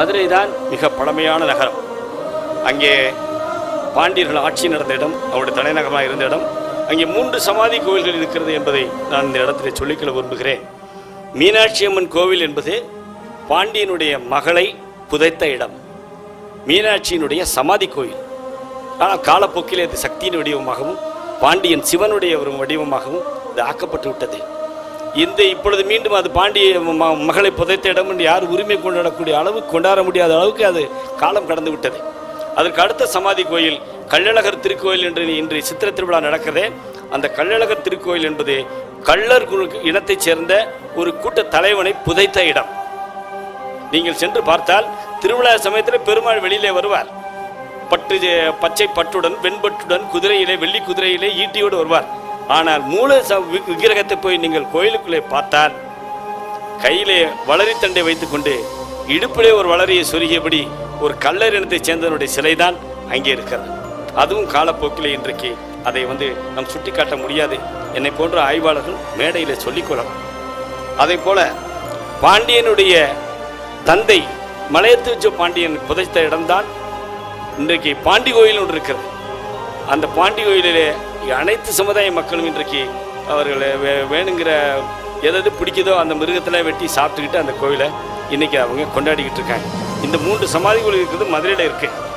மதுரை தான் மிக பழமையான நகரம். அங்கே பாண்டியர்கள் ஆட்சி நடந்த இடம் அவருடைய தலைநகரமாக இருந்த இடம். அங்கே மூன்று சமாதி கோவில்கள் இருக்கிறது என்பதை நான் இந்த இடத்திலே சொல்லிக்கொள்ள விரும்புகிறேன். மீனாட்சி அம்மன் கோவில் என்பது பாண்டியனுடைய மகளை புதைத்த இடம். மீனாட்சியினுடைய சமாதி கோயில். ஆனால் காலப்போக்கில் அது சக்தியின் வடிவமாகவும் பாண்டியன் சிவனுடைய ஒரு வடிவமாகவும் இது ஆக்கப்பட்டு விட்டது. இந்த இப்பொழுது மீண்டும் அது பாண்டிய ம- மகளை புதைத்த இடம் என்று யார் உரிமை கொண்டாடக்கூடிய அளவுக்கு கொண்டாட முடியாத அளவுக்கு அது காலம் கடந்து விட்டது. அதற்கு அடுத்த சமாதி கோயில் கள்ளழகர் திருக்கோயில் என்று இன்று சித்திரை திருவிழா நடக்கிறதே. அந்த கள்ளழகர் திருக்கோயில் என்பது கள்ளர் இனத்தைச் சேர்ந்த ஒரு கூட்ட தலைவனை புதைத்த இடம். நீங்கள் சென்று பார்த்தால் திருவிழா சமயத்தில் பெருமாள் வெளியிலே வருவார். பட்டு பச்சை பட்டுடன் வெண்பட்டுடன் குதிரையிலே வெள்ளி குதிரையிலே ஈட்டியோடு வருவார். ஆனால் மூல விக்கிரகத்தை போய் நீங்கள் கோயிலுக்குள்ளே பார்த்தால் கையிலே வளரித்தண்டை வைத்துக்கொண்டு இடுப்பிலே ஒரு வளரியை சொருகியபடி ஒரு கள்ளர் இனத்தைச் சேர்ந்தவனுடைய சிலைதான் அங்கே இருக்கிறது. அதுவும் காலப்போக்கில் இன்றைக்கு அதை வந்து நம் சுட்டிக்காட்ட முடியாது. என்னை போன்ற ஆய்வாளர்கள் மேடையில் சொல்லிக்கொள்ளலாம் அதே போல பாண்டியனுடைய தந்தை மலையத்துவச்ச பாண்டியன் புதைத்த இடம்தான் இன்றைக்கு பாண்டி கோயில் ஒன்று இருக்கிறது. அந்த பாண்டி கோயிலிலே அனைத்து சமுதாய மக்களும் இன்றைக்கு அவர்கள் வே- வேணுங்கிற எதாவது பிடிக்குதோ அந்த மிருகத்தில் வெட்டி சாப்பிட்டுக்கிட்டு அந்த கோயிலை இன்னைக்கு அவங்க கொண்டாடிக்கிட்டு இருக்காங்க. இந்த மூன்று சமாதிகள் இருக்கிறது மதுரையில் இருக்குது